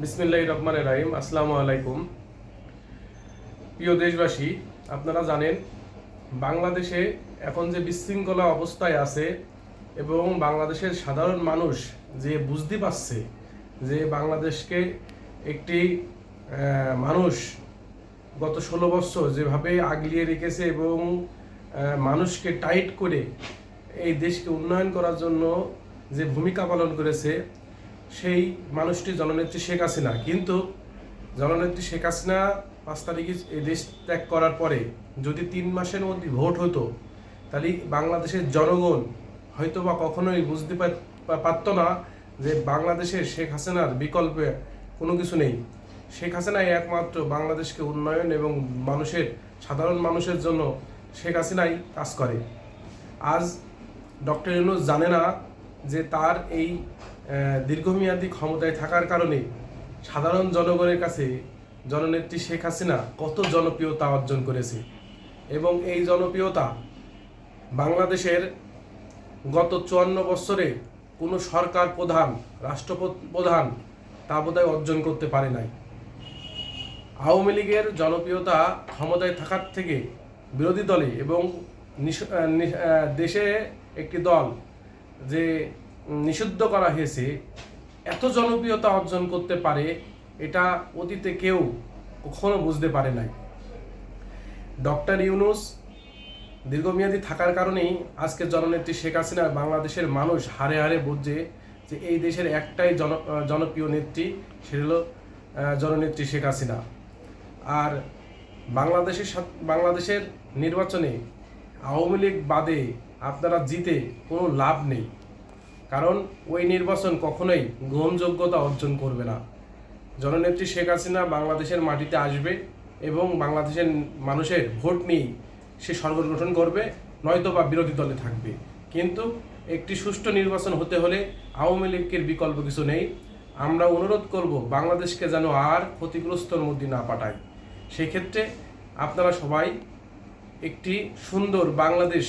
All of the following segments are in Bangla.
বিসমিল্লাহ রহমান রাহিম, আসসালামু আলাইকুম। প্রিয় দেশবাসী, আপনারা জানেন, বাংলাদেশে এখন যে বিশৃঙ্খলা অবস্থায় আছে এবং বাংলাদেশের সাধারণ মানুষ যে বুঝতে পারছে যে বাংলাদেশকে একটি মানুষ গত ষোলো বছর যেভাবে আগলিয়ে রেখেছে এবং মানুষকে টাইট করে এই দেশকে উন্নয়ন করার জন্য যে ভূমিকা পালন করেছে সেই মানুষটি জননেত্রী শেখ হাসিনা। কিন্তু জননেত্রী শেখ হাসিনা পাঁচ তারিখে এই দেশ ত্যাগ করার পরে যদি তিন মাসের মধ্যে ভোট হতো, তাহলে বাংলাদেশের জনগণ হয়তো বা কখনোই বুঝতে পারতো না যে বাংলাদেশের শেখ হাসিনার বিকল্পে কোনো কিছু নেই। শেখ হাসিনাই একমাত্র বাংলাদেশকে উন্নয়ন এবং মানুষের, সাধারণ মানুষের জন্য শেখ হাসিনাই কাজ করে। আজ ডক্টর ইউনুস জানে না যে তার এই দীর্ঘমেয়াদী ক্ষমতায় থাকার কারণে সাধারণ জনগণের কাছে জননেত্রী শেখ হাসিনা কত জনপ্রিয়তা অর্জন করেছে। এবং এই জনপ্রিয়তা বাংলাদেশের গত চুয়ান্ন বছরে কোনো সরকার প্রধান, রাষ্ট্রপতি প্রধান তা বোধহয় অর্জন করতে পারে নাই। আওয়ামী লীগের জনপ্রিয়তা ক্ষমতায় থাকার থেকে বিরোধী দলে এবং দেশে একটি দল যে নিষিদ্ধ করা হয়েছে, এত জনপ্রিয়তা অর্জন করতে পারে, এটা অতীতে কেউ কখনো বুঝতে পারে নাই। ডক্টর ইউনুস দীর্ঘমেয়াদী থাকার কারণেই আজকে জননেত্রী শেখ হাসিনা বাংলাদেশের মানুষ হারে হারে বুঝছে যে এই দেশের একটাই জন জনপ্রিয় নেত্রী সেটা হলো জননেত্রী শেখ হাসিনা। আর বাংলাদেশের বাংলাদেশের নির্বাচনে আওয়ামী লীগ বাদে আপনারা জিতে কোনো লাভ নেই। কারণ ওই নির্বাচন কখনোই গ্রহণযোগ্যতা অর্জন করবে না। জননেত্রী শেখ হাসিনা বাংলাদেশের মাটিতে আসবে এবং বাংলাদেশের মানুষের ভোট নিয়েই সে সরকার গঠন করবে নয়তো বা বিরোধী দলে থাকবে। কিন্তু একটি সুষ্ঠু নির্বাচন হতে হলে আওয়ামী লীগের বিকল্প কিছু নেই। আমরা অনুরোধ করব, বাংলাদেশকে যেন আর ক্ষতিগ্রস্তর মধ্যে না পাঠায়। সেক্ষেত্রে আপনারা সবাই একটি সুন্দর বাংলাদেশ,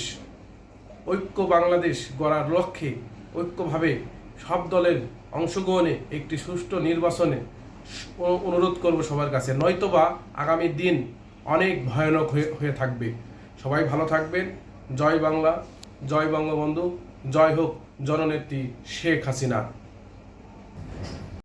ঐক্য বাংলাদেশ গড়ার লক্ষ্যে ঐক্যভাবে সব দলের অংশগ্রহণে একটি সুষ্ঠু নির্বাচনে অনুরোধ করব সবার কাছে। নয়তোবা আগামী দিন অনেক ভয়ানক হয়ে থাকবে। সবাই ভালো থাকবেন। জয় বাংলা, জয় বঙ্গবন্ধু, জয় হোক জননেত্রী শেখ হাসিনা।